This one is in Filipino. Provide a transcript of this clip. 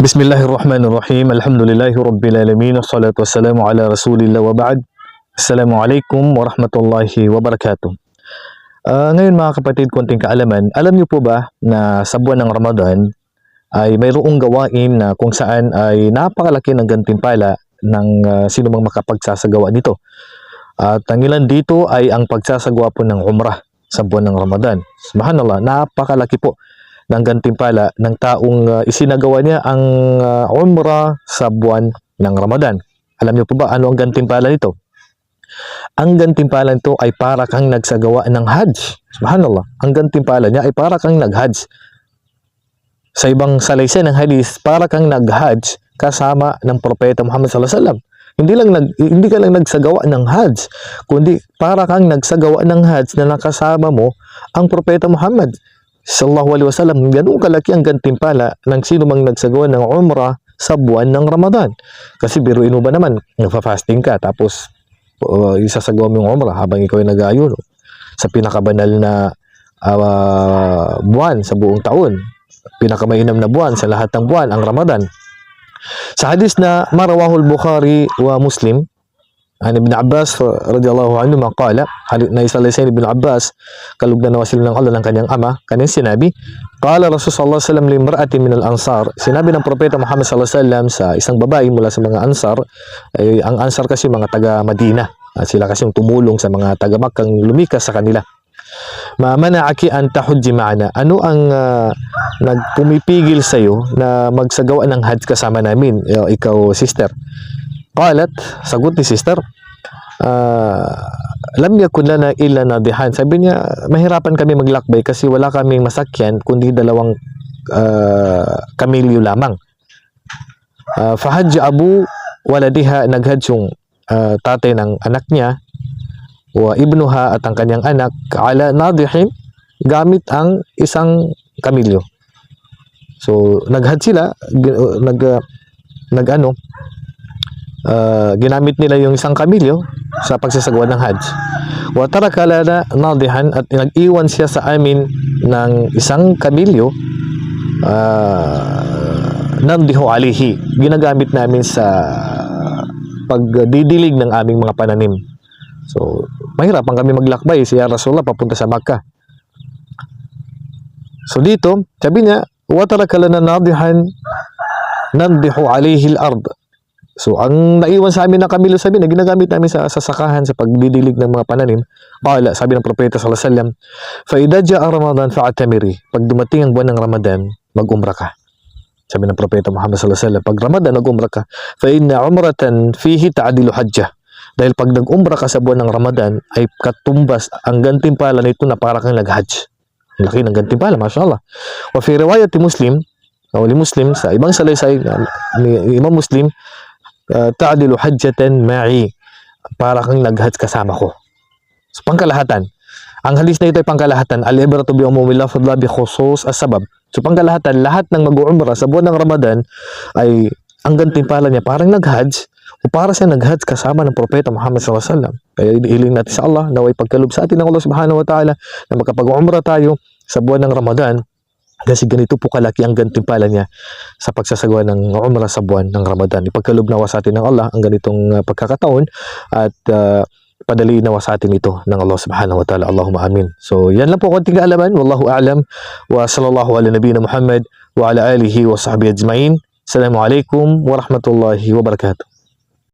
Bismillahirrahmanirrahim. Alhamdulillahi Rabbil Alamin. Wassalatu wassalamu ala Rasulillah wa ba'd. Assalamualaikum warahmatullahi wabarakatuh. Ah, ngayon mga kapatid, konting kaalaman. Alam niyo po ba na sa buwan ng Ramadan ay mayroong gawain na kung saan ay napakalaki ng gantimpala ng ah, sino mang makapagsasagawa nito. At ang ilan dito ay ang pagsasagawa po ng umrah sa buwan ng Ramadan. Subhanallah, napakalaki po ng gantimpala ng taong uh, isinagawa niya ang uh, umrah sa buwan ng Ramadan. Alam niyo po ba ano ang gantimpala nito? Ang gantimpala nito ay para kang nagsagawa ng Hajj. Subhanallah. Ang gantimpala niya ay para kang nag-Hajj. Sa ibang salaysay ng hadith, para kang nag-Hajj kasama ng propeta Muhammad sallallahu alaihi wasallam. Hindi lang nag hindi ka lang nagsagawa ng Hajj, kundi para kang nagsagawa ng Hajj na nakasama mo ang propeta Muhammad sallallahu alaihi wasallam. Ganun kalaki ang gantimpala ng sino mang nagsagawa ng umrah sa buwan ng Ramadan. Kasi biruin mo ba naman, nagfa-fasting ka tapos uh, isasagawa mo yung umrah habang ikaw ay nag-ayuno sa pinakabanal na uh, buwan sa buong taon. Pinakamainam na buwan sa lahat ng buwan, ang Ramadan. Sa hadis na marawahul Bukhari wa Muslim, عن ابن عباس رضي الله عنهما قال na isa lang Ibn Abbas kalugdan na sila ng Allah ng kanyang ama kanyang sinabi qala Rasul sallallahu alaihi wasallam limra'atin min al-ansar sinabi ng propeta Muhammad sallallahu alaihi wasallam sa isang babae mula sa mga ansar ay ang ansar kasi mga taga Madina at sila kasi yung tumulong sa mga taga Makkah lumikas sa kanila ma mana'aki an tahujji ma'ana ano ang uh, nagpumipigil sa iyo na magsagawa ng hajj kasama namin ikaw sister Qalat, sagot ni sister, uh, lam yakun lana illa nadihan. Sabi niya, mahirapan kami maglakbay kasi wala kaming masakyan kundi dalawang uh, kamilyo lamang. Uh, fahadj abu waladiha naghadj yung uh, tatay ng anak niya wa ibnuha at ang kanyang anak ala nadihin gamit ang isang kamilyo. So, naghad sila, nag, uh, nag ano, uh, ginamit nila yung isang kamilyo sa pagsasagawa ng Hajj. Wa taraka lana nadihan at nag-iwan siya sa amin ng isang kamilyo uh, nandiho alihi. Ginagamit namin sa pagdidilig ng aming mga pananim. So, mahirapan kami maglakbay siya Rasulullah papunta sa Makkah. So dito, sabi niya, wa taraka lana nadihan nandiho alihi al-ard So, ang naiwan sa amin ng kamilo sabi na ginagamit namin sa sasakahan sa pagdidilig ng mga pananim, Qala, sabi ng propeta sallallahu alaihi wasallam, "Fa idza jaa Ramadan fa'tamiri." Pag dumating ang buwan ng Ramadan, mag-umrah ka. Sabi ng propeta Muhammad sallallahu alaihi wasallam, pag Ramadan nag-umrah ka, fa inna umratan fihi ta'dilu hajjah. Dahil pag nag-umrah ka sa buwan ng Ramadan, ay katumbas ang gantimpala nito na para kang nag-hajj. Ang laki ng gantimpala, mashallah. Wa fi riwayat Muslim, o Muslim, sa ibang salaysay ni Imam Muslim, uh, ta'dilu hajjatan ma'i para kang nag-hajj kasama ko. So, pangkalahatan. Ang halis na ito ay pangkalahatan. Al-ibratu bi umumi lafdha bi khusus as-sabab. So pangkalahatan, lahat ng mag-uumra sa buwan ng Ramadan ay ang gantimpala niya parang nag-hajj o para siya nag-hajj kasama ng propeta Muhammad sallallahu alaihi wasallam. Kaya hiling natin sa Allah na way pagkalob sa atin ng Allah subhanahu wa ta'ala na makapag-umra tayo sa buwan ng Ramadan kasi ganito po kalaki ang gantimpala niya sa pagsasagawa ng umrah sa buwan ng Ramadan. Ipagkalob nawa sa atin ng Allah ang ganitong uh, pagkakataon at uh, padali nawa sa atin ito ng Allah subhanahu wa ta'ala. Allahumma amin. So yan lang po konting kaalaman. Wallahu a'lam. Wa sallallahu ala nabiyina Muhammad wa ala alihi wa sahbihi ajma'in. Assalamualaikum warahmatullahi wabarakatuh.